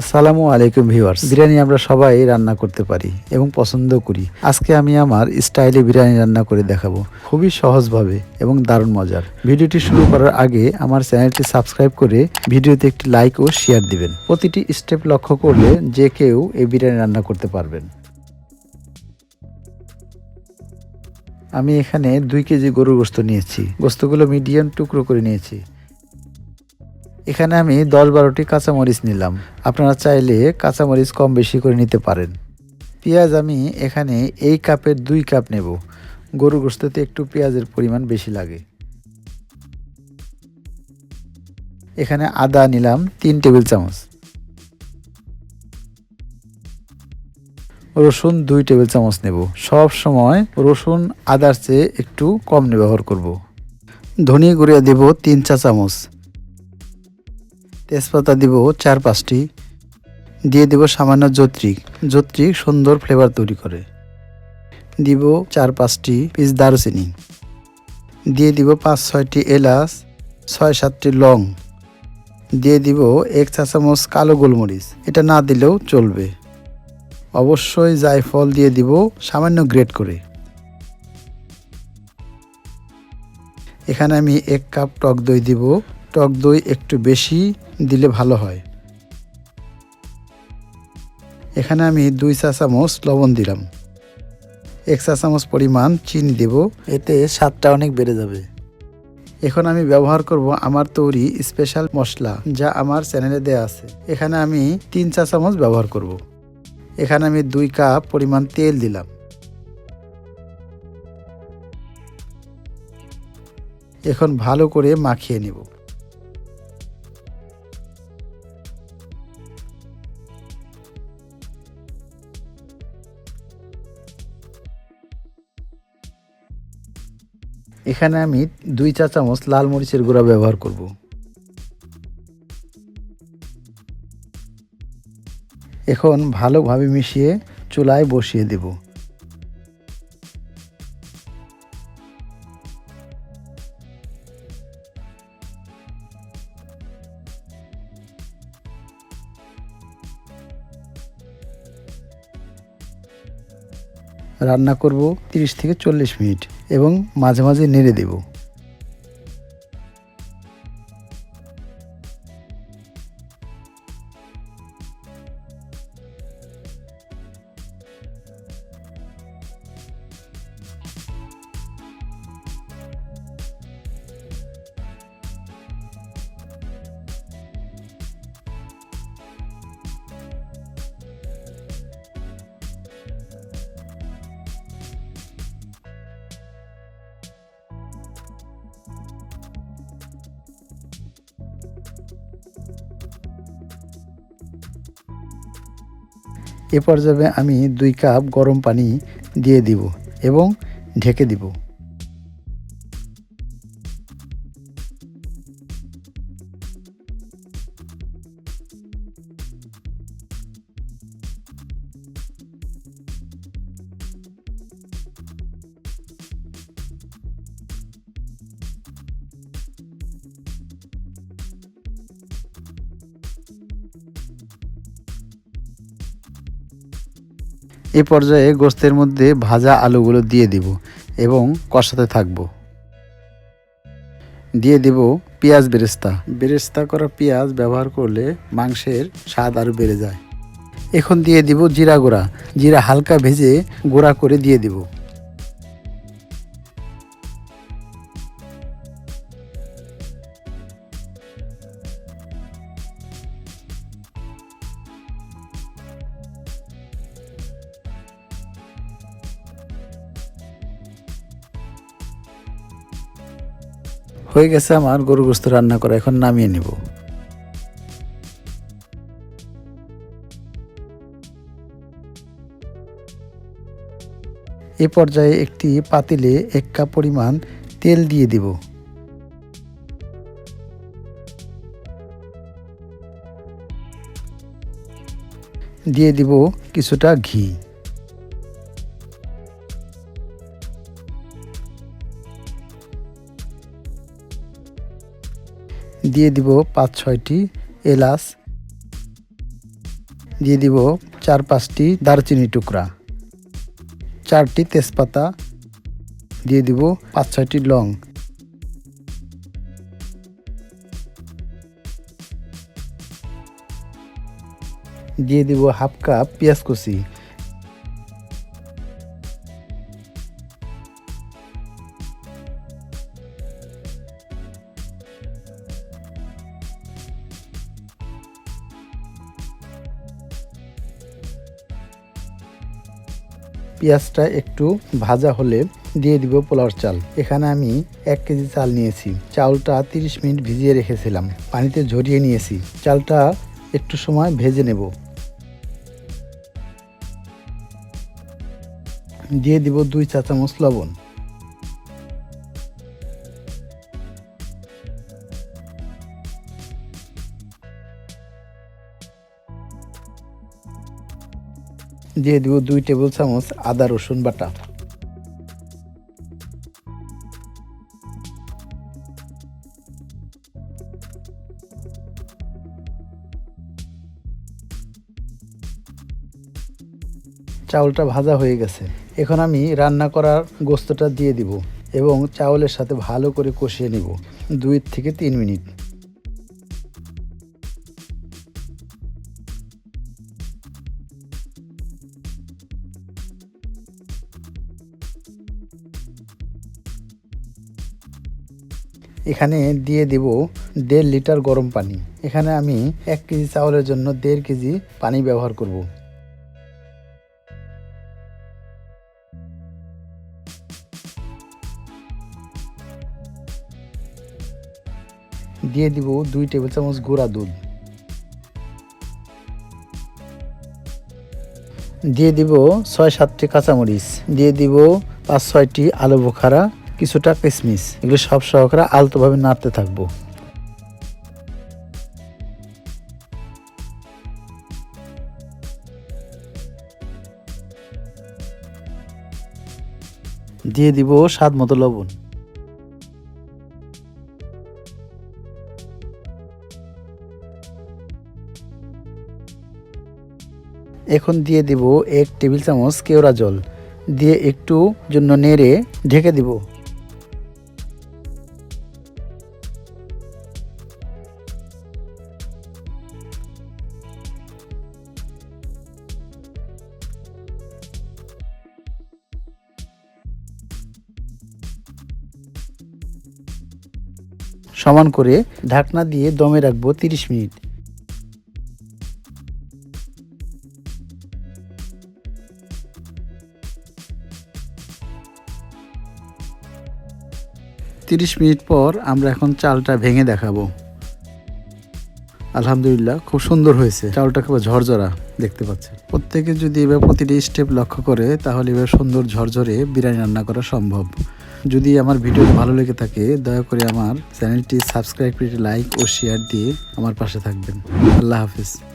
আসসালামু আলাইকুম ভিউয়ার্স। বিরিয়ানি আমরা সবাই রান্না করতে পারি এবং পছন্দ করি। আজকে আমি আমার স্টাইলে বিরিয়ানি রান্না করে দেখাবো। খুবই সহজভাবে এবং দারুণ মজার। ভিডিওটি শুরু করার আগে আমার চ্যানেলটি সাবস্ক্রাইব করে ভিডিওতে একটি লাইক ও শেয়ার দিবেন। প্রতিটি স্টেপ লক্ষ্য করলে যে কেউ এই বিরিয়ানি রান্না করতে পারবেন। আমি এখানে দুই কেজি গরুর গোস্ত নিয়েছি। গোস্তগুলো মিডিয়াম টুকরো করে নিয়েছি। এখানে আমি দশ বারোটি কাঁচামরিচ নিলাম। আপনারা চাইলে কাঁচামরিচ কম বেশি করে নিতে পারেন। পেঁয়াজ আমি এখানে এই কাপের দুই কাপ নেব। গরু গোস্ততে একটু পেঁয়াজের পরিমাণ বেশি লাগে। এখানে আদা নিলাম তিন টেবিল চামচ। রসুন দুই টেবিল চামচ নেব। সব সময় রসুন আদার চেয়ে একটু কম ব্যবহার করব। ধনিয়া গুঁড়িয়া দেব তিন চা চামচ। তেজপাতা দিব চার পাঁচটি, দিয়ে দেব সামান্য যত্রিক যত্রিক সুন্দর ফ্লেভার তৈরি করে। দিব চার পাঁচটি পিস দারুচিনি। দিয়ে দিব পাঁচ ছয়টি এলাচ, ছয় সাতটি লং। দিয়ে দিব এক চা চামচ কালো গোলমরিচ। এটা না দিলেও চলবে। অবশ্যই জায়ফল দিয়ে দিব সামান্য গ্রেট করে। এখানে আমি এক কাপ টক দই দিব। টক দই একটু বেশি দিলে ভালো হয়। এখানে আমি দুই চা চামচ লবণ দিলাম। এক চা চামচ পরিমাণ চিনি দেব, এতে স্বাদটা অনেক বেড়ে যাবে। এখন আমি ব্যবহার করব আমার তৈরি স্পেশাল মশলা, যা আমার চ্যানেলে দেয়া আছে। এখানে আমি তিন চা চামচ ব্যবহার করব। এখানে আমি দুই কাপ পরিমাণ তেল দিলাম। এখন ভালো করে মাখিয়ে নেব। এখানে আমি দুই চা চামচ লাল মরিচের গুঁড়া ব্যবহার করব। এখন ভালোভাবে মিশিয়ে চুলায় বসিয়ে দেব। রান্না করব 30 থেকে চল্লিশ মিনিট। এবং মাঝে মাঝে নেড়ে দেব। এ পর্যায়ে আমি দুই কাপ গরম পানি দিয়ে দিব এবং ঢেকে দিব। এ পর্যায়ে গোস্তের মধ্যে ভাজা আলুগুলো দিয়ে দিব এবং কষাতে থাকব। দিয়ে দেব পেঁয়াজ বেরেস্তা। বেরেস্তা করা পেঁয়াজ ব্যবহার করলে মাংসের স্বাদ আরও বেড়ে যায়। এখন দিয়ে দিব জিরা গুঁড়া। জিরা হালকা ভেজে গুঁড়া করে দিয়ে দিব। হয়ে গেছে আমার গরু গোস্ত রান্না করা, এখন নামিয়ে নিব। এ পর্যায়ে একটি পাতিলে এক কাপ পরিমাণ তেল দিয়ে দিব। দিয়ে দিব কিছুটা ঘি। দিয়ে দিব পাঁচ, ছয়টি এলাচ। দিয়ে দিব চার, পাঁচটি দারচিনি টুকরা। চারটি তেজপাতা। দিয়ে দিব পাঁচ, ছয়টি লং। দিয়ে দিব হাফ কাপ পেঁয়াজ কুচি। পেঁয়াজটা একটু ভাজা হলে দিয়ে দিব পোলাওর চাল। এখানে আমি এক কেজি চাল নিয়েছি। চালটা তিরিশ মিনিট ভিজিয়ে রেখেছিলাম। পানিতে ঝরিয়ে নিয়েছি। চালটা একটু সময় ভেজে নেব। দিয়ে দিব দুই চা চামচ লবণ। দিয়ে দিব দুই টেবিল চামচ আদা, রসুন বাটা। চাউলটা ভাজা হয়ে গেছে। এখন আমি রান্না করার গোস্তটা দিয়ে দিব এবং চাউলের সাথে ভালো করে কষিয়ে নিব, দুই থেকে তিন মিনিট। এখানে দিয়ে দিব দেড় লিটার গরম পানি। এখানে আমি এক কেজি চাউলের জন্য দেড় কেজি পানি ব্যবহার করব। দিয়ে দিব দুই টেবিল চামচ গুঁড়া দুধ। দিয়ে দিব ছয় সাতটি কাঁচামরিচ। দিয়ে দিব পাঁচ ছয়টি আলু বোখারা। কিছুটা কিশমিশ এগুলো সব সহকারে আলতোভাবে নাড়তে থাকব। দিয়ে দিব স্বাদ মতো লবণ। এখন দিয়ে দিব এক টেবিল চামচ কেওড়া জল। দিয়ে একটু জন্য নেড়ে ঢেকে দিব। সমান করে ঢাকনা দিয়ে দমে রাখব তিরিশ মিনিট। তিরিশ মিনিট পর আমরা এখন চালটা ভেঙে দেখাবো। আলহামদুলিল্লাহ, খুব সুন্দর হয়েছে। চালটা খুব ঝরঝরা দেখতে পাচ্ছেন। প্রত্যেকে যদি এবার প্রতিটি স্টেপ লক্ষ্য করে, তাহলে এবার সুন্দর ঝরঝরে বিরিয়ানি রান্না করা সম্ভব। যদি আমার ভিডিও ভালো লেগে থাকে, দয়া করে আমার চ্যানেলটি সাবস্ক্রাইব করে লাইক ও শেয়ার দিয়ে আমার পাশে থাকবেন। আল্লাহ হাফিজ।